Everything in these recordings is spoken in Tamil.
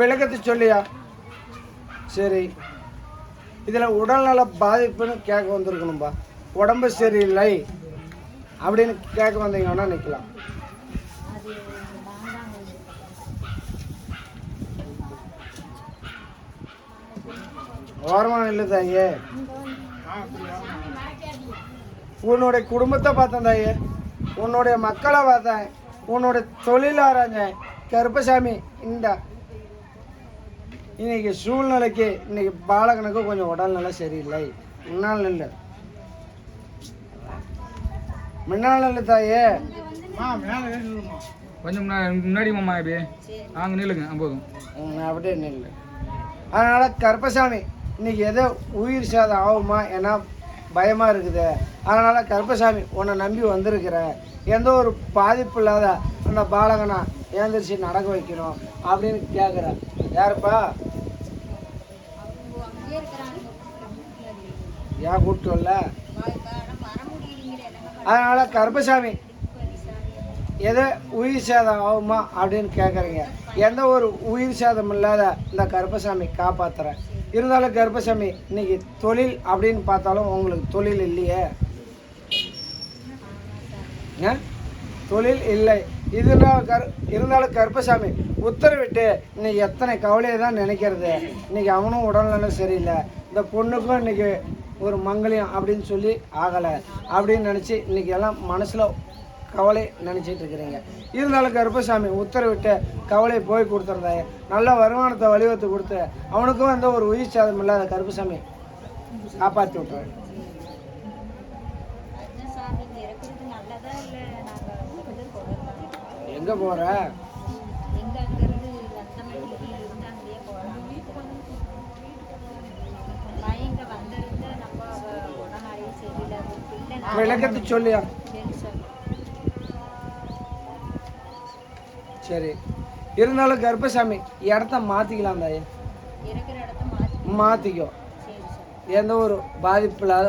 விளக்கத்தை சொல்லியா? சரி. இதில் உடல்நல பாதிப்புன்னு கேட்க வந்திருக்கணும்பா. உடம்பு சரியில்லை அப்படின்னு கேட்க வந்தீங்கன்னா நிற்கலாம் ஓரமாக இல்லை தாயே. உன்னுடைய குடும்பத்தை பார்த்தேன் தாயே. உன்னுடைய மக்களை பார்த்தேன் உன்னுடைய தொழில் ஆராய்ஞ்சேன் கருப்பசாமி இந்த இன்னைக்கு சூழ்நிலைக்கு இன்னைக்கு பாலகனுக்கு கொஞ்சம் உடல்நிலை சரியில்லை. முன்னால் இல்லை முன்னால் இல்லை தாயே. கொஞ்சம் முன்னா- முன்னாடி மாமா இப்படி அங்கே நில்லுங்க போதும். அப்படியே நில்லு. அதனால கருப்பசாமி இன்னைக்கு ஏதோ உயிர் சேதம் ஆகுமா? ஏன்னா பயமாக இருக்குது. அதனால் கருப்பசாமி உன்னை நம்பி வந்திருக்கிறேன். எந்த ஒரு பாதிப்பு இல்லாத அந்த பாலகனை ஏந்திரிச்சு நடக்க வைக்கணும் அப்படின்னு கேட்குறேன் யாருப்பா? ஏன் கூப்பிட்டு வரல? அதனால் கருப்பசாமி எதோ உயிர் சேதம் ஆகுமா அப்படின்னு கேட்குறீங்க எந்த ஒரு உயிர் சேதம் இல்லாத இந்த கருப்பசாமி காப்பாற்றுறேன் இருந்தாலும் கருப்பசாமி இன்னைக்கு தொழில் அப்படின்னு பார்த்தாலும் உங்களுக்கு தொழில் இல்லையே. தொழில் இல்லை. இதனால் கரு இருந்தாலும் கருப்பசாமி உத்தரவிட்டு இன்னைக்கு எத்தனை கவலையை தான் நினைக்கிறது. இன்னைக்கு அவனும் உடல்நல சரியில்லை. இந்த பொண்ணுக்கும் இன்னைக்கு ஒரு மங்கலியம் அப்படின்னு சொல்லி ஆகலை. அப்படின்னு நினச்சி இன்னைக்கு எல்லாம் மனசில் கவலை நினச்சிட்டு இருக்கிறீங்க. இருந்தாலும் கருப்பசாமி உத்தரவிட்டு கவலை போய் கொடுத்துருந்தாங்க நல்ல வருமானத்தை வழிவகுத்து கொடுத்து அவனுக்கும் எந்த ஒரு உயிர் சேதம் இல்லாத கருப்பசாமி காப்பாற்றி விட்டுறேன் எங்கே போகிற விளக்கத்தை சொல்லியா? சரி. இருந்தாலும் கர்ப்பசாமி இடத்த மாற்றிக்கலாம் தாயே. மாற்றிக்கோ எந்த ஒரு பாதிப்பு இல்லாத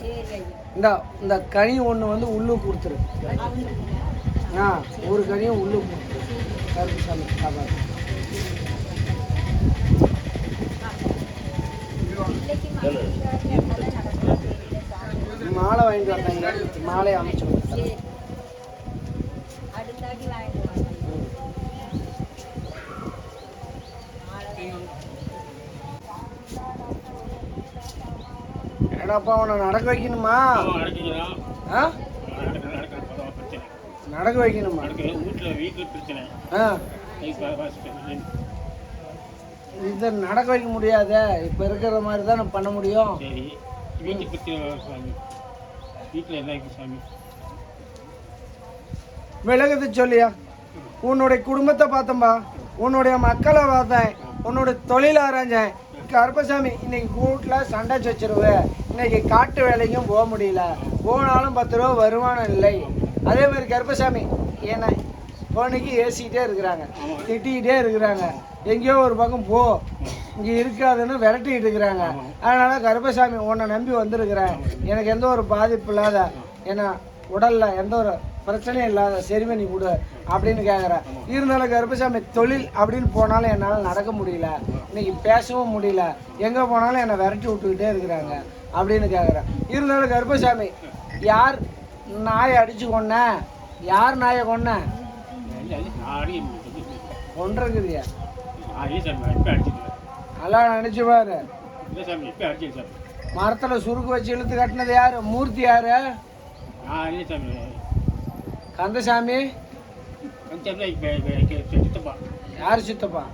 சரி ஐயா. இந்த இந்த கனி ஒன்று வந்து உள்ளுக்கு கொடுத்துரு. ஆ ஒரு கனியும் உள்ளுக்கு கொடுத்துரு. கருப்புசாமி சாமி மாலை வாங்கிட்டு வந்தாங்க. மாலையை அமைச்சு கொடுத்துறேன் சரி அடுத்தாடி வாங்கிட்டு வாங்க நாளை ஏடாப்பா அவனை நடக்க வைக்கணுமா? ஆ? நடக்க வைக்கணுமா? வீட்டில் வீட்டில் பிரச்சனை. ஆ. இதை நடக்க வைக்க முடியாதே. இப்போ இருக்கிற மாதிரி தான் பண்ண முடியும். சரி. வீட்டுக்கு பிரச்சனை சாமி வீட்டில் என்ன இருக்கு சாமி விலகுது சொல்லியா? உன்னுடைய குடும்பத்தை பார்த்தம்பா உன்னுடைய மக்களை பார்த்தேன். உன்னுடைய தொழில் ஆராய்ஞ்சேன். கருப்பசாமி இன்னைக்கு கூட்டில் சண்டை சச்சரவு. இன்னைக்கு காட்டு வேலைக்கும் போக முடியல. போனாலும் பத்து ரூபா வருமானம் இல்லை. அதே மாதிரி கருப்பசாமி என்ன பொண்ணுக்கு ஏசிக்கிட்டே இருக்கிறாங்க. திட்டிக்கிட்டே இருக்கிறாங்க. எங்கேயோ ஒரு பக்கம் போ. இங்கே இருக்காதுன்னு விரட்டிக்கிட்டு இருக்கிறாங்க. அதனால கருப்பசாமி உன்னை நம்பி வந்திருக்கிறேன். எனக்கு எந்த ஒரு பாதிப்பு இல்லாத ஏன்னா உடல்ல எந்த ஒரு பிரச்சனையும் இல்லாத சரிமை நீ கொடு அப்படின்னு கேட்குறேன் இருந்தாலும் கருப்பசாமி தொழில் அப்படின்னு போனாலும் என்னால் நடக்க முடியல. இன்னைக்கு பேசவும் முடியல. எங்கே போனாலும் என்னை விரட்டி விட்டுக்கிட்டே இருக்கிறாங்க அப்படின்னு கேட்குறேன் இருந்தாலும் கருப்பசாமி யார் நாயை அடிச்சு கொன்ன? யார் நாயை கொன்ன? நாடி கொண்டிருக்குதியா நல்லா நினச்சி பாரு. மரத்தில் சுருக்கு வச்சு இழுத்து கட்டினது யாரு? மூர்த்தி யாரு? கந்தசாமி சித்தப்பா யார் சித்தப்பா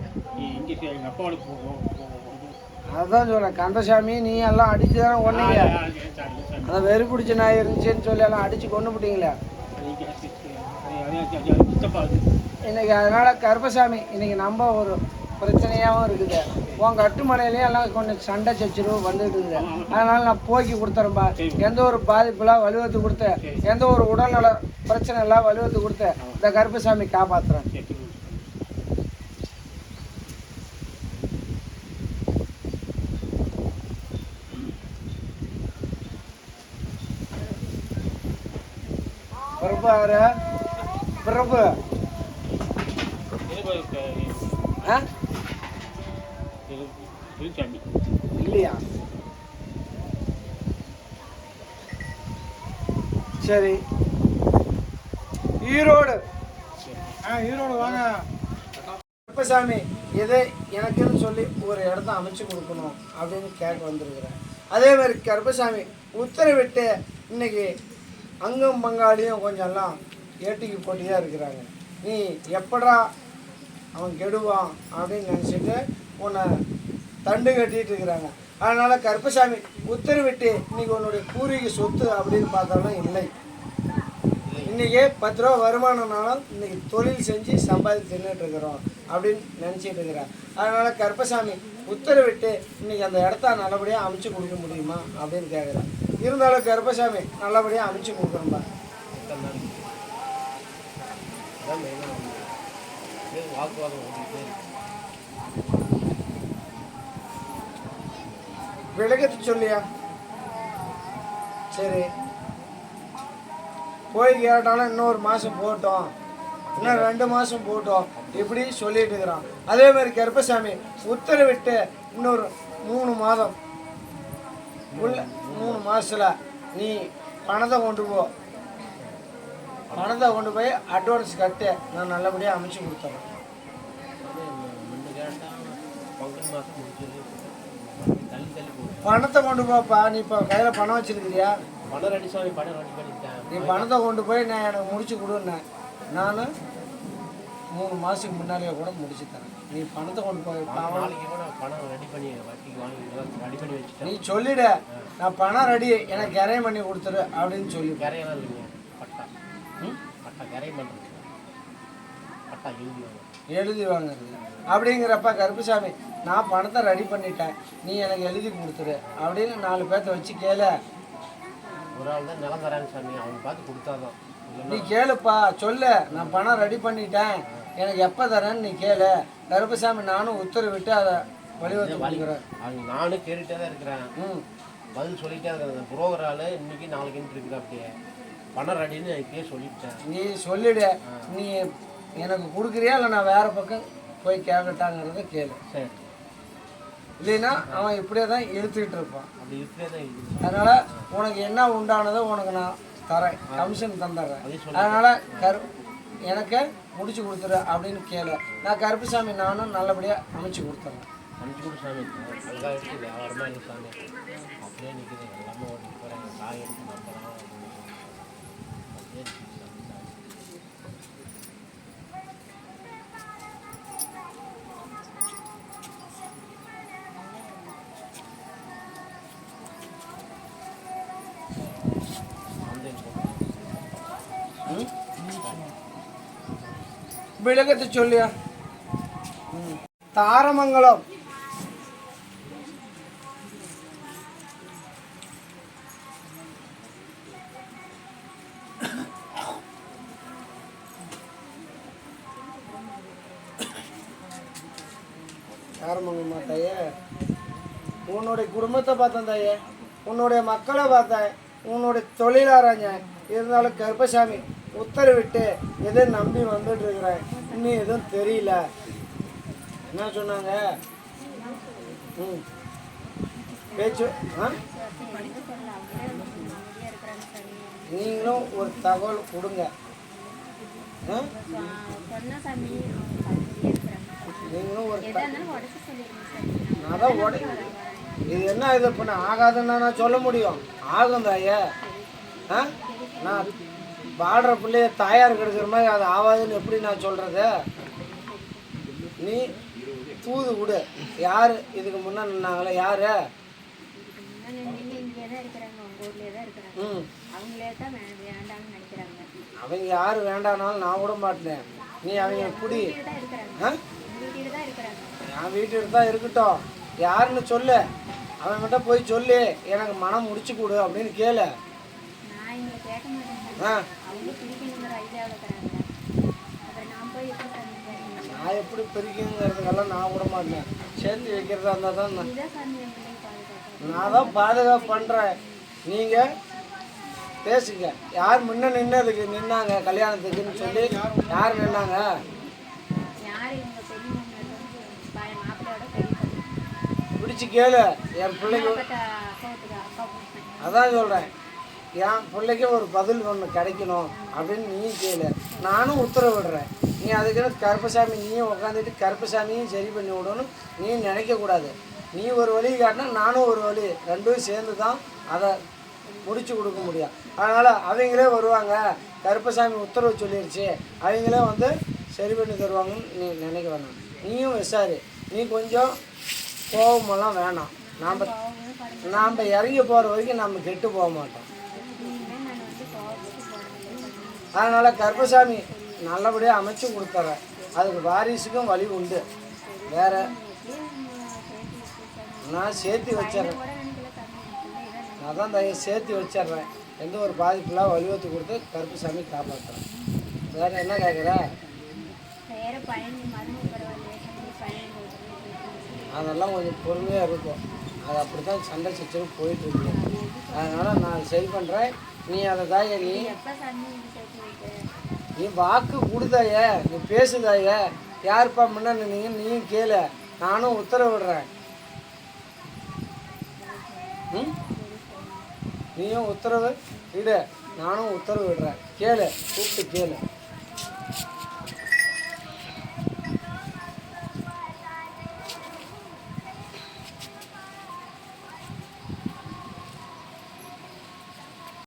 அதான் சொல்றேன் கந்தசாமி நீ எல்லாம் அடிச்சு தானே ஒன்னீங்க சாமி அந்த வெறி பிடிச்ச நாய் இருந்துச்சுன்னு சொல்லி எல்லாம் அடிச்சு கொண்டு அது இன்னைக்கு அதனால கருப்பசாமி இன்னைக்கு நம்ம ஒரு பிரச்சனையாகவும் இருக்குது. உன் கட்டுமனையிலையும் எல்லாம் கொஞ்சம் சண்டை சச்சரவு வந்துட்டு இருக்குது. அதனால நான் போக்கி கொடுத்துறேன்பா. எந்த ஒரு பாதிப்புலாம் வலுவத்து கொடுத்தேன். எந்த ஒரு உடல்நல பிரச்சனை எல்லாம் வலுவத்து கொடுத்தேன். இந்த கருப்பசாமி காப்பாற்றுறேன் பிரபு பிரபு. ஆ? திருச்சாமி இல்லையா? சரி. ஈரோடு. ஆ ஈரோடு வாங்க. கருப்பசாமி இதை எனக்குன்னு சொல்லி ஒரு இடத்த அமைச்சு கொடுக்கணும் அப்படின்னு கேட்க வந்திருக்கிறேன். அதே மாதிரி கருப்பசாமி உத்தரவிட்டு இன்னைக்கு அங்கும் பங்காளியும் கொஞ்சம்லாம் ஏட்டிக்கு போட்டியாக இருக்கிறாங்க. நீ எப்படா அவன் கெடுவான் அப்படின்னு நினச்சிட்டு உன்னை தண்டு கட்டிட்டு இருக்கிறாங்க. அதனால் கருப்பசாமி உத்தரவிட்டு இன்னைக்கு உன்னுடைய பூர்வீக சொத்து அப்படின்னு பார்த்தாலும் இல்லை. இன்றைக்கே பத்து ரூபா வருமானம்னாலும் இன்றைக்கி தொழில் செஞ்சு சம்பாதி தின்னுட்டு இருக்கிறோம் அப்படின்னு நினச்சிட்டு இருக்கிறேன் அதனால் கருப்பசாமி உத்தரவிட்டு இன்றைக்கி அந்த இடத்த நல்லபடியாக அமைச்சு கொடுக்க முடியுமா அப்படின்னு கேட்குறேன் இருந்தாலும் கருப்பசாமி நல்லபடியாக அமைச்சு கொடுக்குறோம்பா வாக்குவாதம் ஓடிட்டே சொல்லியா? சரி. போய் கேட்டாலும் இன்னொரு மாதம் போட்டோம். இன்னும் ரெண்டு மாதம் போட்டோம். இப்படி சொல்லிட்டு இருக்கிறான். அதே மாதிரி கருப்பசாமி உத்தரவிட்டு இன்னொரு மூணு மாதம். உள்ள மூணு மாதத்தில் நீ பணத்தை கொண்டு போ. பணத்தை கொண்டு போய் அட்வான்ஸ் கட்டு. நான் நல்லபடியாக அமைச்சு கொடுத்துறேன். பணத்தை கொண்டு போப்பா. நீ இப்போ கையில் பணம் வச்சிருக்கிறியா? நீ பணத்தை கொண்டு போய் நான் எனக்கு முடிச்சு கொடுன்னேன் நான் மூணு மாதத்துக்கு முன்னாடியே கூட முடிச்சு தரேன். நீ பணத்தை கொண்டு போய் பணம் நீ சொல்லிடு. நான் பணம் ரெடி எனக்கு இறையம் பண்ணி கொடுத்துரு அப்படின்னு சொல்லி. கரையெல்லாம் இல்லைங்க. பட்டா. பட்டா கரையம் பண்ணுறது பட்டா எழுதி எழுதி வாங்குறது அப்படிங்கிறப்ப கருப்புசாமி நான் பணத்தை ரெடி பண்ணிட்டேன். நீ எனக்கு எழுதி கொடுத்துரு. அப்படின்னு நாலு பேர்த்த வச்சு கேளு. ஒரு ஆள் தான் நிலம் தராங்க சாமி அவங்க பார்த்து கொடுத்தாதான். நீ கேளுப்பா சொல்லு. நான் பணம் ரெடி பண்ணிட்டேன். எனக்கு எப்போ தரேன்னு நீ கேளு. கருப்புசாமி நானும் உத்தரவிட்டு அதை வழிவகுத்து கொடுக்குறேன். அவங்க நானும் கேட்டுகிட்டே தான் இருக்கிறேன். ம். பதில் சொல்லிட்டே இருக்கிறேன். புரோக்கர் ஆள் இன்னைக்கு நாளைக்குன்னு இருக்கிற அப்படியே பணம் ரெடின்னு இப்பயே சொல்லிட்டேன். நீ சொல்லிடு. நீ எனக்கு கொடுக்குறியா இல்லை நான் வேற பக்கம் போய் கேட்கட்டாங்கிறத கேளு. சரி. இல்லைன்னா அவன் இப்படியே தான் இழுத்துக்கிட்டு இருப்பான். அப்படி இப்படியே தான் இருக்குது அதனால உனக்கு என்ன உண்டானதோ உனக்கு நான் தரேன். கமிஷன் தந்துடுறேன். அதனால கரு எனக்கு முடிச்சு கொடுத்துரு அப்படின்னு கேளு. நான் கருப்புசாமி நானும் நல்லபடியாக அமைச்சு கொடுத்துறேன். கூட சாமி. எடுத்து வியாபாரமாக சாமி. அப்படியே நிற்குது எல்லாமே போகிறாங்க காய் எடுத்து விளக்கத்தை சொல்லியா? தாரமங்கலம். தாரமங்கலம் தாரமங்கலமா உன்னுடைய குடும்பத்தை பார்த்தேன் தாயே. உன்னுடைய மக்களை பார்த்தேன். உன்னுடைய தொழிலாராஞ்சேன் இருந்தாலும் கருப்பசாமி உத்தரவிட்டு எதை நம்பி வந்துட்டு இருக்கிறேன் இன்னும் எதுவும் தெரியல. என்ன சொன்னாங்க? ம். பேச்சு ஆ? நீங்களும் ஒரு தகவல் கொடுங்க. நீங்களும் ஒரு நான் தான் உடை இது என்ன இது பண்ண? ஆகாதுன்னா நான் சொல்ல முடியும். ஆகும் தாயே ஆ? நான் பாடுற பிள்ளைய தாயார் கெடுக்கிற மாதிரி அது ஆகாதுன்னு எப்படி நான் சொல்கிறது நீ தூது விடு. யார்? இதுக்கு முன்னே நின்னாங்களே யார்? அவங்க யார் வேண்டானாலும் நான் விட மாட்டேன். நீ அவங்க இருக்கிறாங்க என் வீட்டுக்கு தான் இருக்கட்டும். யாருன்னு சொல்லு. அவன்கிட்ட போய் சொல்லு. எனக்கு மனம் முடிச்சு கொடு அப்படின்னு கேளு. ஆ. அவங்க பிடிக்கணுங்கிற ஐடியாவில் இருக்கிறாங்க அப்புறம் நான் போய் எப்படி பண்ணிக்கிறேன் நான் எப்படி பிரிக்குங்கிறதுக்கெல்லாம் நான் விட மாட்டேன். சேர்த்து வைக்கிறதா இருந்தால் தான் நான் இதுதான் சாமி என் பிள்ளைங்க பாதுகாப்பு? நான் தான் பாதுகாப்பு பண்ணுறேன் நீங்கள் பேசுங்க. யார் முன்ன நின்னதுக்கு நின்னாங்க கல்யாணத்துக்குன்னு சொல்லி யார் நின்னாங்க? யார் இவங்க பெரிய பழைய மாப்பிள்ளையோட பெரிய பொண்ணு பிடிச்சி கேளு. என் அக்காவுக்கு அக்கா அதான் சொல்கிறேன் என் பிள்ளைக்கு ஒரு பதில் ஒன்று கிடைக்கணும் அப்படின்னு நீ கேளு. நானும் உத்தரவிடுறேன். நீ அதுக்குன்னு கருப்பசாமி நீயும் உட்காந்துட்டு கருப்பசாமியும் சரி பண்ணி விடணும். நீ நினைக்கக்கூடாது நீ ஒரு வழி காட்டினா நானும் ஒரு வழி. ரெண்டும் சேர்ந்து தான் அதை முடிச்சு கொடுக்க முடியும். அதனால் அவங்களே வருவாங்க. கருப்பசாமி உத்தரவு சொல்லிடுச்சு அவங்களே வந்து சரி பண்ணி தருவாங்கன்னு நீ நினைக்க வேணாம். நீயும் விசாரி. நீ கொஞ்சம் கோபமெல்லாம் வேணாம். நாம் நாம் இறங்கி போகிற வரைக்கும் நம்ம கெட்டு போக மாட்டோம் இனிமேல் நான் வந்து கோவத்துக்கு போனேன் அதனால் கருப்பசாமி நல்லபடியாக அமைச்சு கொடுத்துட்றேன் அதுக்கு வாரிசுக்கும் வழி உண்டு. வேற நான் சேர்த்து வச்சிடுறேன். நான் தான் தய சேர்த்து வச்சிடுறேன். எந்த ஒரு பாதிப்பில்லாம் வழிவத்து கொடுத்து கருப்பசாமி காப்பாற்றுறேன் வேற என்ன கேட்குற. அதெல்லாம் கொஞ்சம் பொறுமையாக இருக்கும். அது அப்படி தான் சண்டை சச்சரவு போயிட்டு இருக்கு. அதனால் நான் சரி பண்ணுறேன் நீ அதை தாய நீ. வைக்க நீ வாக்கு கொடுதாய நீ பேசுதாய. யாருப்பா முன்ன நின்னீங்க? நீயும் கேளு. நானும் உத்தரவிடுறேன். நீயும் உத்தரவு இடு. நானும் உத்தரவு விடுறேன் கேளு கூப்பிட்டு கேளு.